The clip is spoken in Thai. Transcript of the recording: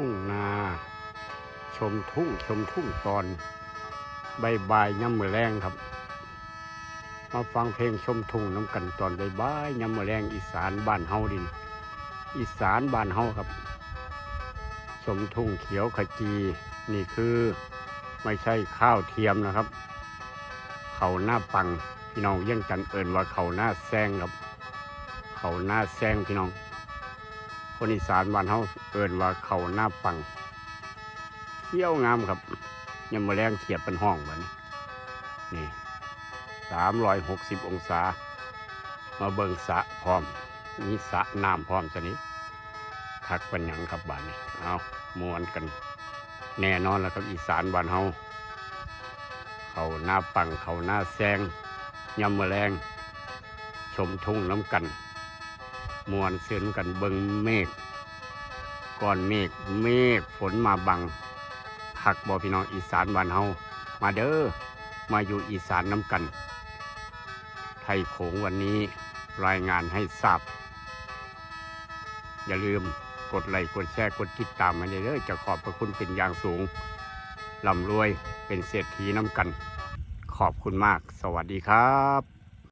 ทุ่งนา ชมทุ่งชมทุ่งตอนใบายบย่ำมือแรงครับ มาฟังเพลงชมทุ่งน้ำกันตอนใบายบย่ำมือแรงอีสานบ้านเฮาดิน อีสานบ้านเฮาครับ ชมทุ่งเขียวขจีนี่คือไม่ใช่ข้าวเทียมนะครับ เขาหน้าปังพี่น้องยี่ยงจันเอินว่าเขาหน้าแซงครับ เขาหน้าแซงพี่น้อง คนอีสานบ้านเฮาเอินว่าเขาหน้าปังเขี้ยวงามครับยังมาแรงเขียบเป็นห้องแบบนี้นี่สามร้อยหกสิบองศา มาเบิ่งสะพร้อมมีสะน้ำพร้อมสนี้คักเป็นหยังครับบ้านนี้เอามวนกัน แน่นอนแล้วครับอีสานบ้านเฮาเขาหน้าปังเขาหน้าแซงยำมะแรง ชมทุ่งน้ำกัน มวนเสือนกันเบิงเมฆก่อนเมฆเมฆฝนมาบังคักบอพี่น้องอีสานบ้านเฮามาเด้อมาอยู่อีสานน้ำกัน ไทยโขงวันนี้รายงานให้ทราบ อย่าลืมกดไลค์กดแชร์กดติดตามมาเด้อจะขอบพระคุณเป็นอย่างสูงร่ำรวยเป็นเศรษฐีน้ำกัน ขอบคุณมาก สวัสดีครับ